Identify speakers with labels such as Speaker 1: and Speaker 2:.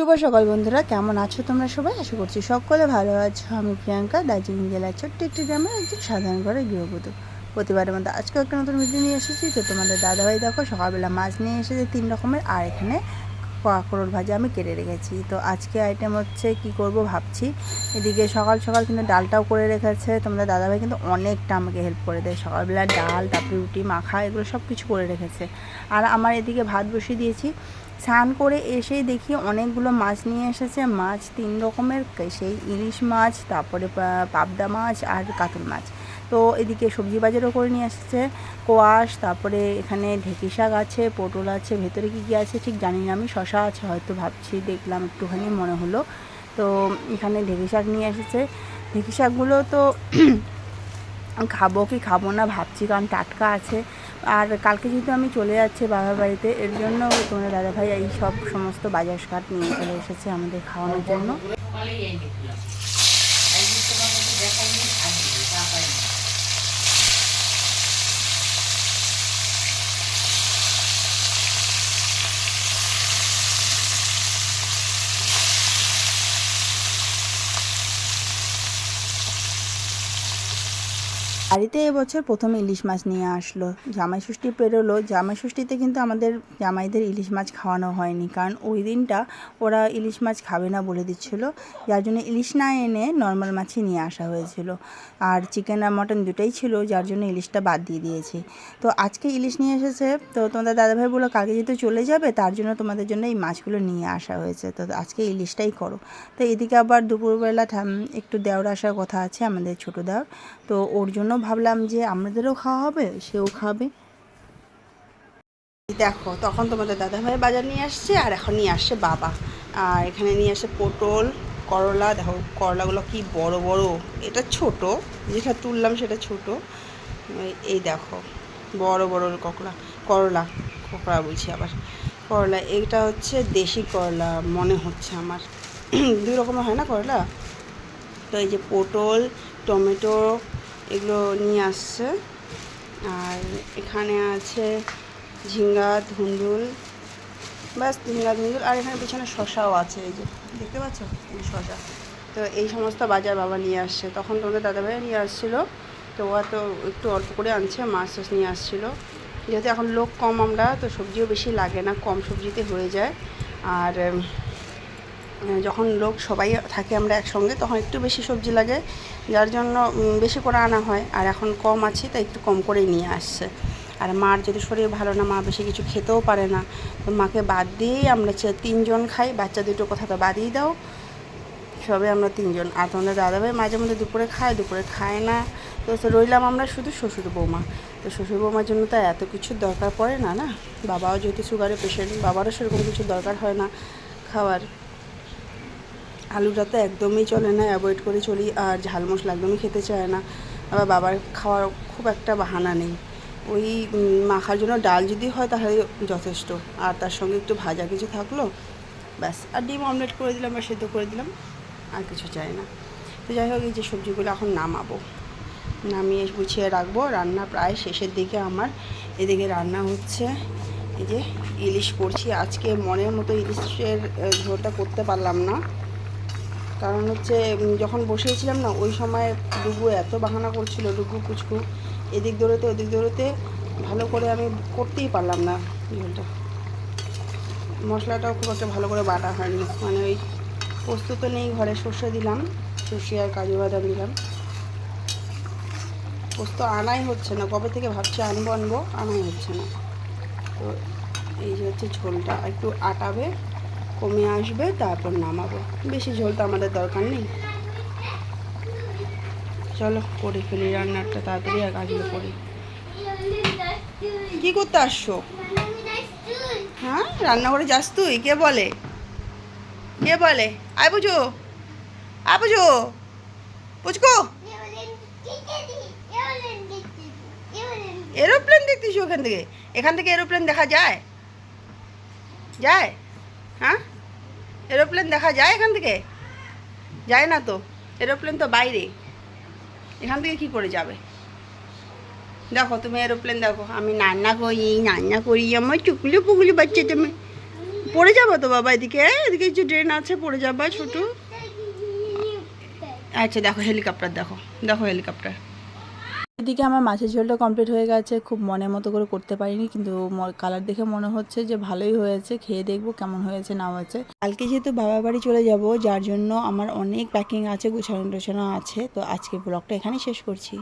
Speaker 1: শুভ সকাল বন্ধুরা, কেমন আছো তোমরা সবাই? আশা করছি সকলে ভালো আছো। আমি প্রিয়াঙ্কা, দার্জিলিং জেলার ছোট্ট একটি গ্রামের একজন সাধারণ ঘরে গৃহবধূ। প্রতিবারের মধ্যে আজকে একটা নতুন ভিডিও নিয়ে এসেছি। তো তোমাদের দাদাভাই দেখো, সকালবেলা মাছ নিয়ে এসেছে তিন রকমের, আর এখানে কাঁকরোল ভাজা আমি কেটে রেখেছি। তো আজকে আইটেম হচ্ছে কি করব ভাবছি। এদিকে সকাল সকাল কিন্তু ডালটাও করে রেখেছে। তোমাদের দাদাভাই কিন্তু অনেকটা আমাকে হেল্প করে দেয়। সকালবেলা ডাল, তারপরে রুটি, মাখা, এগুলো সব কিছু করে রেখেছে। আর আমার এদিকে ভাত বসিয়ে দিয়েছি। স্নান করে এসেই দেখি অনেকগুলো মাছ নিয়ে এসেছে। মাছ তিন রকমের, সেই ইলিশ মাছ, তারপরে পাবদা মাছ আর কাতল মাছ। তো এদিকে সবজি বাজারও করে নিয়ে এসেছে কোয়াশ, তারপরে এখানে ঢেঁকি শাক আছে, পটল আছে, ভেতরে কী কী আছে ঠিক জানি না, আমি শশা আছে হয়তো ভাবছি, দেখলাম একটুখানি মনে হলো। তো এখানে ঢেঁকি শাক নিয়ে এসেছে। ঢেঁকি শাকগুলো তো খাব কি খাব না ভাবছি কারণ টাটকা আছে। আর কালকে যেহেতু আমি চলে যাচ্ছি বাবার বাড়িতে, এর জন্য তোমার দাদাভাই এই সব সমস্ত বাজার ঘাট নিয়ে চলে এসেছে আমাদের খাওয়ানোর জন্য
Speaker 2: সকালেই এনে দিলাম একদিন তোমার মধ্যে দেখাইনি থাকবে তা পাইনি
Speaker 1: বাড়িতে এবছর প্রথম ইলিশ মাছ নিয়ে আসলো। জামাই ষষ্ঠী পেরোলো। জামাই ষষ্ঠীতে কিন্তু আমাদের জামাইদের ইলিশ মাছ খাওয়ানো হয়নি। কারণ ওই দিনটা ওরা ইলিশ মাছ খাবে না বলে দিচ্ছিল। যার জন্য ইলিশ না এনে নর্মাল মাছই নিয়ে আসা হয়েছিল। আর চিকেন আর মটন দুটোই ছিল, যার জন্য ইলিশটা বাদ দিয়ে দিয়েছি। তো আজকে ইলিশ নিয়ে এসেছে। তো তোমাদের দাদাভাই বলল কাকে যেহেতু চলে যাবে, তার জন্য তোমাদের জন্য এই মাছগুলো নিয়ে আসা হয়েছে। তো আজকে ইলিশটাই করো। তো এদিকে আবার দুপুরবেলা একটু দেওয়ার আসার কথা আছে আমাদের ছোটো দেওয়ার তো ওর জন্য ভাবলাম যে আমাদেরও খাওয়া হবে, সেও খাবে। দেখো, তখন তোমাদের দাদাভাই বাজার নিয়ে আসছে, আর এখন নিয়ে আসছে বাবা। আর এখানে নিয়ে আসে পটল, করলা, দেখো করলাগুলো কি বড় বড়। এটা ছোট, যেটা তুললাম সেটা ছোট। এই- দেখো, বড় বড় ককড়া, করলা, ককড়া বলছি আবার। করলা এটা হচ্ছে দেশি করলা, মনে হচ্ছে আমার। দুই রকমের হয় না করলা? তো এই যে পটল, টমেটো এগুলো নিয়ে আসছে। আর এখানে আছে ঝিঙ্গা, ধুন্দুল, ব্যাস ঝিঙ্গা, ধুন্দুল, আর এখানে পিছনে শশাও আছে, এই যে, দেখতে পাচ্ছ? শশা। তো এই সমস্ত বাজার বাবা নিয়ে আসছে। তখন তোমাদের দাদাভাই নিয়ে আসছিল। তো ওরা তো একটু অল্প করে আনছে, মাছ টাছ নিয়ে আসছিল। যেহেতু এখন লোক কম আমরা, তো সবজিও বেশি লাগে না, কম সবজিতে হয়ে যায়। আর যখন লোক সবাই থাকে আমরা একসঙ্গে, তখন একটু বেশি সবজি লাগে, যার জন্য বেশি করে আনা হয়। আর এখন কম আছি, তাই একটু কম করেই নিয়ে আসছে। আর মার যদি শরীর ভালো না, মা বেশি কিছু খেতেও পারে না। তো মাকে বাদ দিয়েই আমরা তিনজন খাই, বাচ্চা দুটো কথা তো বাদই দাও। সবে আমরা তিনজন। আর তোমাদের দাদাভাই মাঝে মধ্যে দুপুরে খায় দুপুরে খায় না। তো রইলাম আমরা শুধু শ্বশুর বৌমা। তো শ্বশুর বৌমার জন্য তো এত কিছুর দরকার পড়ে না না? বাবাও যেহেতু সুগারের পেশেন্ট বাবারও সেরকম কিছু দরকার হয় না খাওয়ার। আলুটা তো একদমই চলে না অ্যাভয়েড করে চলি, আর ঝাল মশলা একদমই খেতে চায় না। আবার বাবার খাওয়ার খুব একটা বাহানা নেই। ওই মাখার জন্য ডাল যদি হয় তাহলে যথেষ্ট, আর তার সঙ্গে একটু ভাজা কিছু থাকল, ব্যাস। আর ডিম অমলেট করে দিলাম বা সেদ্ধ করে দিলাম, আর কিছু চাই না। তো যাই হোক, এই যে সবজিগুলো এখন নামাবো। নামিয়ে গুছিয়ে রাখব। রান্না প্রায় শেষের দিকে আমার। এদিকে রান্না হচ্ছে, এই যে ইলিশ করছি। আজকে মনের মতো ইলিশের ঝোলটা করতে পারলাম না। কারণ হচ্ছে যখন বসিয়েছিলাম না, ওই সময় ডুগু এত বাহানা করছিল, ডুগু কুচকু, এদিক দৌড়োতে, ওদিক দৌড়োতে, ভালো করে আমি করতেই পারলাম না ঝোলটা মশলাটাও খুব একটা ভালো করে বাটা হয়নি। মানে ওই পোস্ত তো নেই, ঘরে সর্ষে দিলাম, সর্ষে আর কাজু বাদাম দিলাম। পোস্ত আনাই হচ্ছে না, কবে থেকে ভাবছি আনব আনব, আনাই হচ্ছে না। তো এই যে হচ্ছে ঝোলটা, একটু আটাবে কমে আসবে, তারপর নামাবো। বেশি ঝোল তো আমাদের দরকার নেই। চলো, করে ফেলি রান্নাটা তাড়াতাড়ি, আর কাজগুলো করি। কি করতে আসছো? হ্যাঁ রান্নাঘরে যাস তুই, কে বলে? কে বলে? আয় বুঝো। আয় বুঝো। বুঝকো। এরোপ্লেন দেখতেছি ওখান থেকে। এখান থেকে এরোপ্লেন দেখা যায়? যায়? হ্যাঁ? এরোপ্লেন দেখা যায় এখান থেকে? যায় না তো। এরোপ্লেন তো বাইরে। এখান থেকে কি করে যাবে? দেখো, তুমি এরোপ্লেন দেখো। আমি রান্না করি রান্না করি, আমার চুকলি পুকুলি বাচ্চা তুমি পড়ে যাব তো বাবা এদিকে? এদিকে যে ড্রেন আছে, পড়ে যাবা ছোট। আচ্ছা দেখো, হেলিকপ্টার দেখো। দেখো, হেলিকপ্টার। এদিকে আমার মাছের ঝোলটা কমপ্লিট হয়ে গেছে, খুব মনের মতো করে করতে পারিনি, কিন্তু কালার দেখে মনে হচ্ছে যে ভালোই হয়েছে, খেয়ে দেখব কেমন হয়েছে না হয়েছে কালকে যেহেতু বাবা বাড়ি চলে যাব, যার জন্য আমার অনেক প্যাকিং আছে গুছানো টোছানো আছে, তো আজকে ব্লগটা এখানেই শেষ করছি।